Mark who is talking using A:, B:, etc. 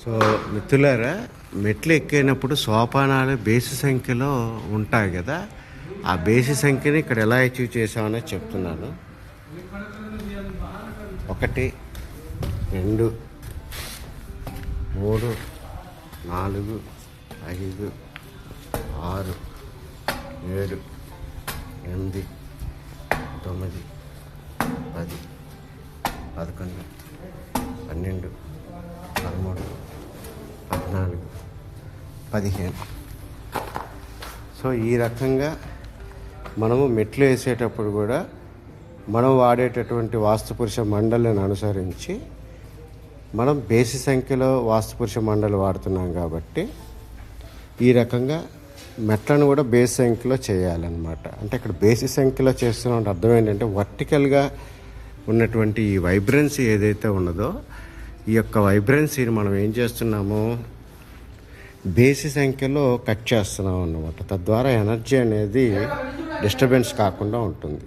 A: So మిత్రులారా మెట్లు ఎక్కినప్పుడు సోపానాలు బేసి సంఖ్యలో ఉంటాయి కదా ఆ బేసి సంఖ్యని ఇక్కడ ఎలా అచీవ్ చేసామని చెప్తున్నాను. ఒకటి రెండు మూడు నాలుగు ఐదు ఆరు ఏడు ఎనిమిది తొమ్మిది పది పదకొండు పదిహేను. సో ఈ రకంగా మనము మెట్లు వేసేటప్పుడు కూడా మనం వాడేటటువంటి వాస్తుపురుష మండలిని అనుసరించి మనం బేసి సంఖ్యలో వాస్తుపురుష మండలి వాడుతున్నాం కాబట్టి ఈ రకంగా మెట్లను కూడా బేస్ సంఖ్యలో చేయాలన్నమాట. అంటే ఇక్కడ బేసి సంఖ్యలో చేస్తున్న అర్థం ఏంటంటే వర్టికల్గా ఉన్నటువంటి ఈ వైబ్రెన్సీ ఏదైతే ఉన్నదో ఈ యొక్క వైబ్రెన్సీని మనం ఏం చేస్తున్నాము? బేసి సంఖ్యలో కట్ చేస్తున్నాం అన్నమాట. తద్వారా ఎనర్జీ అనేది డిస్టర్బెన్స్ కాకుండా ఉంటుంది.